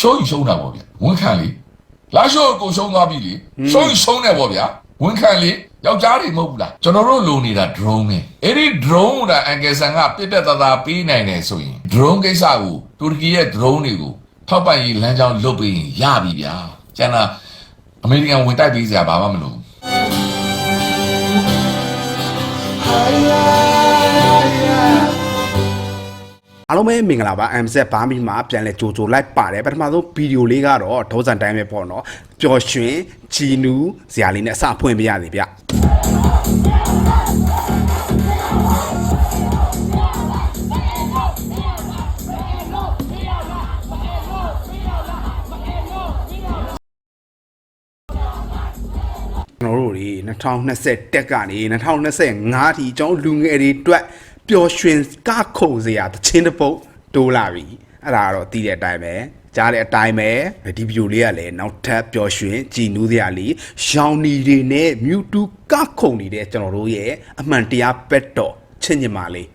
ရှုံးရင်ရှုံးတာပေါ့ဗျဝန်ခံလေလာရှုံးကိုရှုံးသွားပြီလေရှုံးရင်ရှုံးတယ်ပေါ့ဗျာဝန်ခံလေယောက်ျားတွေမဟုတ်ဘူးလားကျွန်တော်တို့လိုနေတာ drone ပဲအဲ့ဒီ drone ကိုဒါအန်ကယ်ဆန်ကပြစ်တက်သားသားပေးနိုင်တယ်ဆိုရင် drone ကိစ္စကိုတူရကီရဲ့ drone တွေကိုထောက်ပံ့ရေးလမ်းကြောင်းလွတ်ပေးရင်ရပြီဗျာကျန်တာအမေရိကန်ဝင်တိုက်ပေးစရာဘာမှမလိုဘူး အားလုံးပဲမင်္ဂလာပါ MZ ဘာမီမှာပြန်လဲကြိုကြိုလိုက်ပါတယ်ပထမဆုံးဗီဒီယိုလေးကတော့ဒေါဇန်တိုင်းပဲပေါ့နော်ပျော်ရွှင်ဂျီနူးဇာလေးနဲ့အစဖွင့်ပြရစီဗျကျွန်တော်တို့တွေ2020တက်ကနေ2025ထိကျွန်တော်လူငယ်တွေအတွက် ပျော်ရွှင်ကခုန်စရာတခြင်းတစ်ပုတ်တိုးလာပြီအဲ့ဒါကတော့သိတဲ့အတိုင်းပဲကြားတဲ့အတိုင်းပဲဒီဗီဒီယိုလေးကလည်းနောက်ထပ်ပျော်ရွှင်ကြည်နူးစရာလေးရောင်နီတွေနဲ့မြူတူကခုန်နေတဲ့ကျွန်တော်တို့ရဲ့အမှန်တရားပက်တော်ချစ်ညင်မာလေး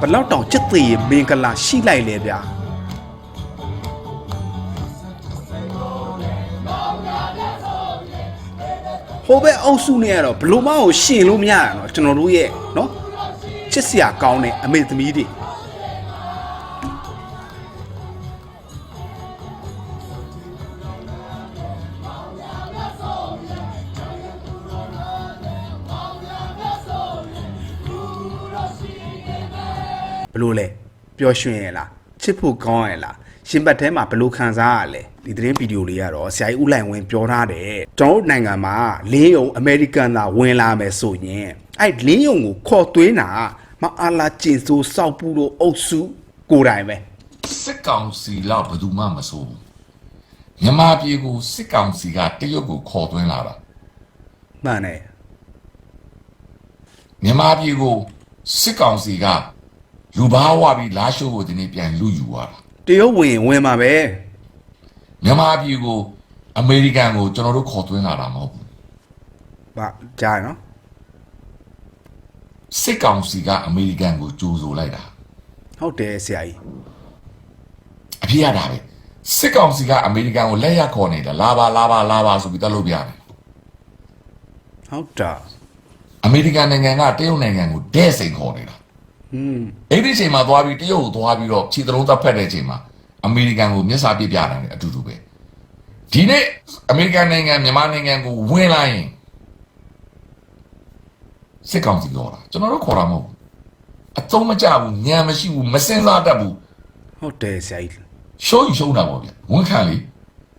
ဘလောက်တောင်ချစ်သေးရေမင်္ဂလာရှိလိုက်လေဗျာဘက်အုပ်စုနဲ့ကတော့ဘလို့မအောင်ရှင်လို့မရတာเนาะကျွန်တော်တို့ရဲ့เนาะချစ်စရာကောင်းတဲ့အမေသမီးတွေဘလို့လဲပျော်ရွှင်ရလားချစ်ဖို့ကောင်းရလား ရှင်ဘတ်ထဲမှာဘလို့ခံစားရလဲဒီသတင်းဗီဒီယိုလေးကတော့ဆရာကြီးဦးလိုင်ဝင်းပြောထားတယ်ကျွန်တော်တို့နိုင်ငံမှာလင်းယုံအမေရိကန်သာဝင်လာမယ်ဆိုရင်အဲ့လင်းယုံကိုခေါ်သွင်းတာမအားလာကျင်စိုးစောက်ပူလို့အုပ်စုကိုယ်တိုင်ပဲစစ်ကောင်စီလောက်ဘယ်သူမှမစိုးဘူးမြန်မာပြည်ကိုစစ်ကောင်စီကတရုတ်ကိုခေါ်သွင်းလာတာမှန်တယ်မြန်မာပြည်ကိုစစ်ကောင်စီကလူဘာဝပြီးလာရှိုးကိုဒီနေ့ပြန်လူယူသွားတာ တရုတ်ဝင်ဝင်မှာပဲမြန်မာပြည်ကိုအမေရိကန်ကိုကျွန်တော်တို့ခေါ်သွင်းလာတာမဟုတ်ဘူးဗာကြားရနော်စစ်ကောင်စီကအမေရိကန်ကိုကြိုးဆိုလိုက်တာဟုတ်တယ်ဆရာကြီးအဖြစ်ရတာပဲစစ်ကောင်စီကအမေရိကန်ကိုလက်ရခေါ်နေတာလာပါလာပါလာပါဆိုပြီးတက်လို့ပြတယ်ဟုတ်တာအမေရိကန်နိုင်ငံကတရုတ်နိုင်ငံကိုဒဲ့စိန်ခေါ်နေတာ อืมအဲ့ဒီအချိန်မှာသွားပြီးတရုတ်ကိုသွားပြီးတော့ခြေသလုံးသက်ဖက်တဲ့အချိန်မှာအမေရိကန်ကိုမျက်စာပြပြနိုင်တယ်အတူတူပဲဒီနေ့အမေရိကန်နိုင်ငံမြန်မာနိုင်ငံကိုဝင်လာရင်စစ်ကောင်စီခေါ်တာကျွန်တော်တို့ခေါ်တာမဟုတ်ဘူးအသုံးမကျဘူးညံမရှိဘူးမစင်စားတတ်ဘူးဟုတ်တယ်ဆရာကြီးရှုံးရင်ရှုံးတာပေါ့ဗျဝန်ခံလေ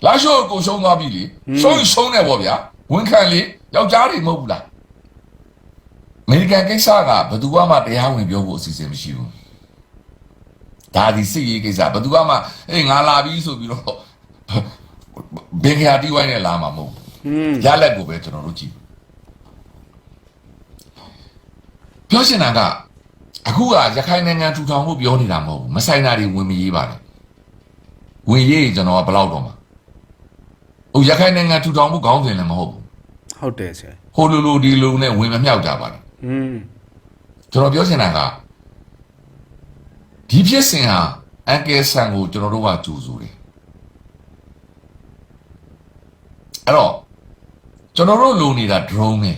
လာရှုံးကိုရှုံးသွားပြီလေရှုံးရင်ရှုံးတယ်ပေါ့ဗျာဝန်ခံလေယောက်ျားတွေမဟုတ်ဘူးလား အမေရိကန်ကိစ္စကဘယ်သူမှတရားဝင်ပြောဖို့အစီအစဉ်မရှိဘူးဒါဒီစစ်ရေးကိစ္စဘယ်သူမှအေးငါလာပြီဆိုပြီးတော့ဘင်္ဂယာတီဝိုင်းနဲ့လာမှာမဟုတ်ဘူးอืมရလက်ကိုပဲကျွန်တော်တို့ကြည့်ပြောချင်တာကအခုကရခိုင်နိုင်ငံထူထောင်ဖို့ပြောနေတာမဟုတ်ဘူးမဆိုင်တာတွေဝင်မရေးပါနဲ့ဝင်ရေးရင်ကျွန်တော်ကဘယ်လောက်တော့မှာဟိုရခိုင်နိုင်ငံထူထောင်ဖို့ခေါင်းစဉ်လည်းမဟုတ်ဘူးဟုတ်တယ်ဆရာကြီးဟိုလိုလိုဒီလိုနဲ့ဝင်မမြောက်ကြပါနဲ့ อืมကျွန်တော်ပြောချင်တာကဒီဖြစ်စဉ်ဟာအန်ကယ်ဆန်ကိုကျွန်တော်တို့ကကြိုးဆိုတယ်အဲ့တော့ကျွန်တော်တို့လိုနေတာ drone ပဲ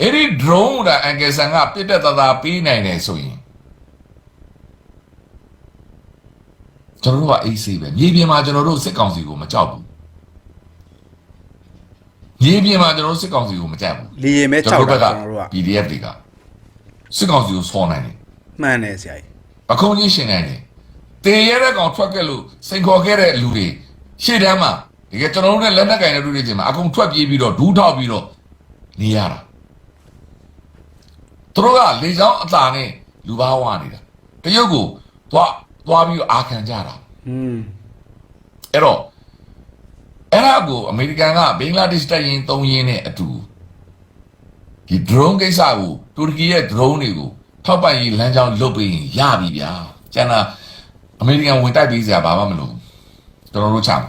အဲ့ဒီ drone ကိုဒါအန်ကယ်ဆန်ကပြစ်တက်သားသားပေးနိုင်တယ်ဆိုရင်ကျွန်တော်တို့ကအေးဆေးပဲမြေပြင်မှာကျွန်တော်တို့စစ်ကောင်စီကိုမကြောက်ဘူး မြေပြင်မှာကျွန်တော်တို့စစ်ကောင်စီကိုမကြောက်ဘူးလေရင်မဲ့ကျွန်ကြောတော်က်တို့ဘတာက်ကကျွန်တော်တို့က PDF တွေကစစ်ကောင်စီကိုဆော်နိုင်တယ်မှန်တယ်ဆရာကြီးအခုံးကြီးရှင်နိုင်တယ်တေရတဲ့ကောင်ထွက်ခဲ့လို့စိန်ခေါ်ခဲ့တဲ့လူတွေရှေ့တန်းမှာဒီကကျွန်တော်တို့နဲ့လက်နက်ကင်တဲ့လူတွေချင်းမှာအကုန်ထွက်ပြေးပြီးတော့ဒူးထောက်ပြီးတော့နေရတာသူတို့ကလေချောင်းအသာနဲ့လူဘာဝနေတာတရုတ်ကိုသွားသွားပြီးတော့အာခံကြတာอืมအဲ့တော့အဲ့ ဒါကိုအမေရိကန်ကဘင်္ဂလားဒေ့ရှ်တပ်ရင်း၃ရင်းနဲ့အတူဒီ drone ကိစ္စကိုတူရကီရဲ့ drone တွေကိုထောက်ပံ့ရေးလမ်းကြောင်းလွတ်ပေးရင်ရပြီဗျာကျန်တာအမေရိကန်ဝင်တိုက်ပေးစရာဘာမှမလိုဘူးကျွန်တော်တို့ချမယ်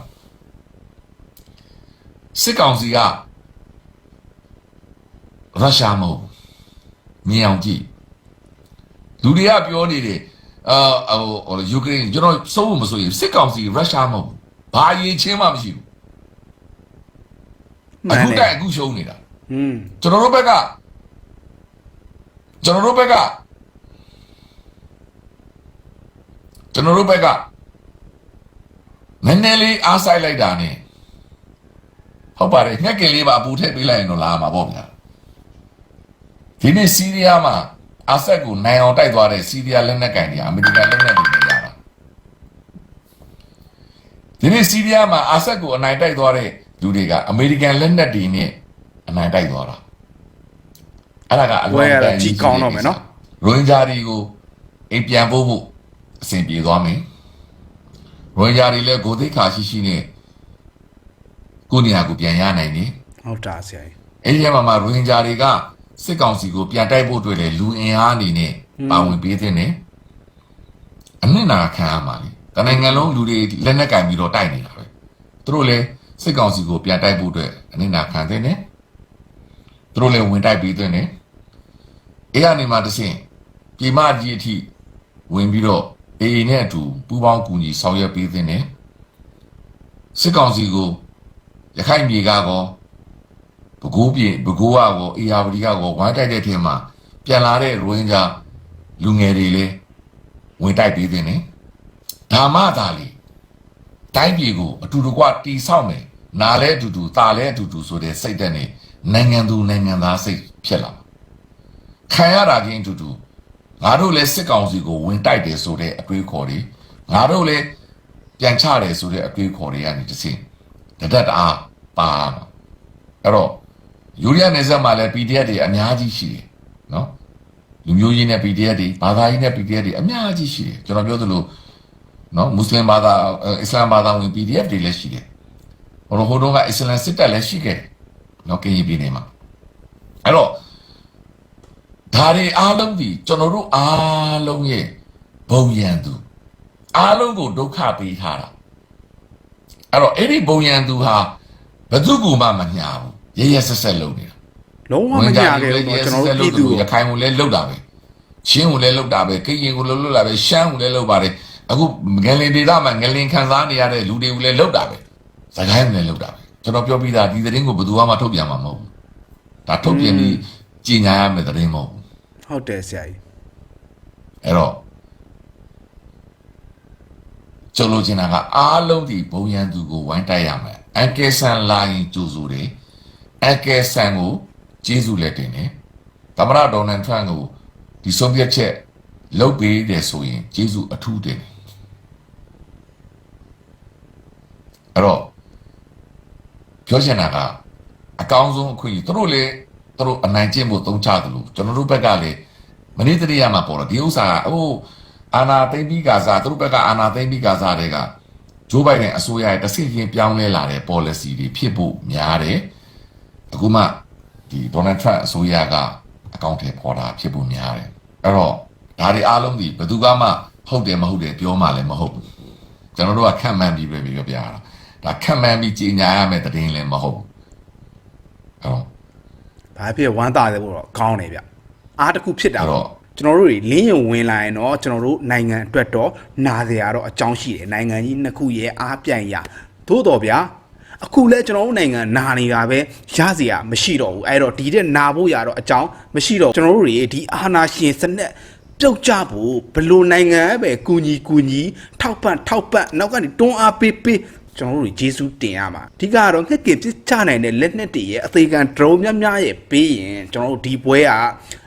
စစ်ကောင်စီကရုရှားမဟုတ်ဘူးမြင်အောင်ကြည့်လူတွေကပြောနေတယ်အာဟိုယူကရိန်းကျွန်တော်စိုးဖို့မဆိုရင်စစ်ကောင်စီရုရှားမဟုတ်ဘူးဘာအရေးချင်းမှမရှိဘူးမှန် အခု တယ် တိုက်အခုရှုံးနေတာ อืม ကျွန်တော်တို့ဘက်ကကျွန်တော်တို့ဘက်ကကျွန်တော်တို့ဘက်ကနည်းနည်းလေးအားဆိုင်လိုက်တာ ਨੇ ဟုတ်ပါတယ်ငှက်ကင်လေးပါအပူထည့်ပေးလိုက်ရင်တော့လာမှာပေါ့ဗျာဒီနေ့စီးရီးယားမှာအာဆက်ကိုနိုင်အောင်တိုက်သွားတဲ့စီးရီးယားလက်နက်ကင်တွေအမေရိကန်လက်နက်တွေနဲ့ရတာဒီနေ့စီးရီးယားမှာအာဆက်ကိုအနိုင်တိုက်သွားတဲ့ လူတွေကအမေရိကန်လက်နက်တွေနဲ့အနိုင်တိုက်သွားတာအဲ့ဒါကအလွန်တန်ကြီးရိုဟင်ဂျာတွေကိုအိမ်ပြန်ပို့ဖို့အဆင်ပြေသွားမယ်ရိုဟင်ဂျာတွေလည်းကိုယ်သိက္ခာရှိရှိနဲ့ကိုယ့်နေရာကိုပြန်ရနိုင်တယ်ဟုတ်တာဆရာကြီးအဲ့ဒီမှာမှာရိုဟင်ဂျာတွေကစစ်ကောင်စီကိုပြန်တိုက်ဖို့အတွက်လေလူအင်အားအနေနဲ့ပါဝင်ပေးတဲ့နဲ့အနစ်နာခံရမှာလေတနိုင်ငံလုံးလူတွေလက်နက်ကင်ပြီးတော့တိုက်နေတာပဲသူတို့လည်း စစ်ကောင်စီကိုပြန်တိုက်ဖို့အတွက်အနစ်နာခံတဲ့နဲ့သူတို့လည်းဝင်တိုက်ပြီးတဲ့နဲ့အဲ့ဒီမှာတဆင့်ပြည်မကြီးအထိဝင်ပြီးတော့အေအေနဲ့အတူပူးပေါင်းကူညီဆောင်ရွက်ပေးတဲ့နဲ့စစ်ကောင်စီကိုရခိုင်မြေကကောဘကိုးပြင်ဘကိုးကကောအေယာဝတီကကောဝိုင်းတိုက်တဲ့ထဲမှာပြန်လာတဲ့ရိုဟင်ဂျာလူငယ်တွေလည်းဝင်တိုက်ပေးတဲ့နဲ့ဒါမှသာလေ တိုင်းပြည်ကိုအတူတကွတီဆောက်မယ်နားလဲအတူတူตาလဲအတူတူဆိုတဲ့စိတ်သက်နဲ့နိုင်ငံသူနိုင်ငံသားစိတ်ဖြစ်လာမှာခံရတာချင်းအတူတူငါတို့လည်းစစ်ကောင်စီကိုဝင်တိုက်တယ်ဆိုတဲ့အတွေးခေါ်တွေငါတို့လည်းပြန်ချတယ်ဆိုတဲ့အတွေးခေါ်တွေကနေတစ်စင်းတဒတ်တအားပါမှာအဲ့တော့ယူရီးယားနယ်စပ်မှာလည်း PDF တွေအများကြီးရှိတယ်နော်လူမျိုးရေးနဲ့ PDF တွေဘာသာရေးနဲ့ PDF တွေအများကြီးရှိတယ်ကျွန်တော်ပြောသလို နော်မွတ်စလင်ဘာသာအဲအစ္စလာမ်ဘာသာဝင် PDF တွေလည်းရှိတယ်ဟိုတော့ဟိုတော့ကအစ္စလာမ်စစ်တပ်လည်းရှိခဲ့တယ်နော်ကရင်ပြည်နယ်မှာအဲ့တော့ဒါတွေအားလုံးဒီကျွန်တော်တို့အားလုံးရဲ့ဘုံရန်သူအားလုံးကိုဒုက္ခပေးထားတာအဲ့တော့အဲ့ဒီဘုံရန်သူဟာဘယ်သူကမှမညာဘူးရရဆက်ဆက်လုပ်နေတာလုံးဝမညာခဲ့ဘူးတော့ကျွန်တော်တို့ပြည်သူရခိုင်ကိုလည်းလှုပ်တာပဲချင်းကိုလည်းလှုပ်တာပဲကရင်ကိုလည်းလှုပ်တာပဲရှမ်းကိုလည်းလှုပ်ပါတယ် အခုငလင်ဒေသမှာငလင်ခံစားနေရတဲ့လူတွေကိုလည်းလှုပ်တာပဲစကိုင်းကိုလည်းလှုပ်တာပဲကျွန်တော်ပြောပြီးသားဒီသတင်းကိုဘယ်သူမှထုတ်ပြန်မှာမဟုတ်ဘူးဒါထုတ်ပြန်ပြီးကြီးညာရမယ့်သတင်းမဟုတ်ဘူးဟုတ်တယ်ဆရာကြီးအဲ့တော့ကျွန်တော်ချင်တာကအားလုံးဒီဘုံရန်သူကိုဝိုင်းတိုက်ရမယ်အန်ကယ်ဆန်လာရင်ကြိုးစိုးတယ်အန်ကယ်ဆန်ကိုကျေးဇူးလက်တင်တယ်သမ္မတဒေါ်နယ်ထရန့်ကိုဒီဆုံးဖြတ်ချက်လုပ်ပေးတယ်ဆိုရင်ကျေးဇူးအထူးတင်တယ် အဲ့တော့ပြောချင်တာကအကောင်းဆုံးအခွင့်အရေးသူတို့လည်းသူတို့အနိုင်ကျင့်ဖို့သုံးချတယ်လို့ကျွန်တော်တို့ဘက်ကလည်းမနေ့တရရမှာပေါ်တော့ဒီဥစ္စာကဟိုအာနာသိမ့်ပြီးကစားသူတို့ဘက်ကအာနာသိမ့်ပြီးကစားတဲ့ကဂျိုးဘိုင်ဒန်အစိုးရရဲ့တစ်ဆင့်ချင်းပြောင်းလဲလာတဲ့ policy တွေဖြစ်ဖို့များတယ်အခုမှဒီဒေါ်နယ်ထရန့်အစိုးရကအကောင့်ထဲပေါ်တာဖြစ်ဖို့များတယ်အဲ့တော့ဒါတွေအားလုံးဒီဘယ်သူကမှဟုတ်တယ်မဟုတ်တယ်ပြောမှလည်းမဟုတ်ဘူးကျွန်တော်တို့ကခံမှန်းပြီးပဲပြောပြရတာ ဒါခံမှန်းပြီးကြီးညာရမယ့်သတင်းလည်းမဟုတ်ဘူးအဲ့တော့ဘာဖြစ်ဝမ်းသာတယ်ဖို့တော့ကောင်းတယ်ဗျအားတစ်ခုဖြစ်တာအဲ့တော့ပေါ့ကျွန်တော်တို့တွေလင်းရင်ဝင်လာရင်တော့ကျွန်တော်တို့နိုင်ငံအတွက်တော့နာစရာတော့အကြောင်းရှိတယ်နိုင်ငံကြီးနှစ်ခုရဲ့အားပြိုင်ရသို့တော်ဗျာအခုလဲကျွန်တော်တို့နိုင်ငံနာနေတာပဲရစရာမရှိတော့ဘူးအဲ့တော့ဒီတဲ့နာဖို့ရတော့အကြောင်းမရှိတော့ကျွန်တော်တို့တွေဒီအာနာရှင်စနစ်ပြုတ်ကြဖို့ဘလို့နိုင်ငံပဲကူညီကူညီထောက်ပံ့ထောက်ပံ့နောက်ကနေတွန်းအားပေးပေး ကျွန်တော်တို့ဂျေစုတင်ရမှာအဓိကကတော့ငှက်ကင်ပြစ်ချနိုင်တဲ့လက်နက်တွေရဲ့အသေးခံ drone များများရဲ့ပေးရင်ကျွန်တော်တို့ဒီပွဲက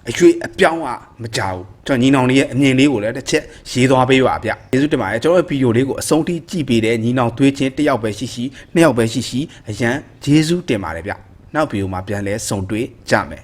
အရွေအပြောင်းကမကြောက်ကျွန်တော်ညီနောင်လေးရဲ့အမြင်လေးကိုလည်းတစ်ချက်ရေးသွားပေးပါဗျကျေးဇူးတင်ပါတယ်ကျွန်တော်ရဲ့ဗီဒီယိုလေးကိုအဆုံးထိကြည့်ပေးတဲ့ညီနောင်သွေးချင်းတစ်ယောက်ပဲရှိရှိနှစ်ယောက်ပဲရှိရှိအရန်ကျေးဇူးတင်ပါတယ်ဗျနောက်ဗီဒီယိုမှာပြန်လဲဆုံတွေ့ကြမယ်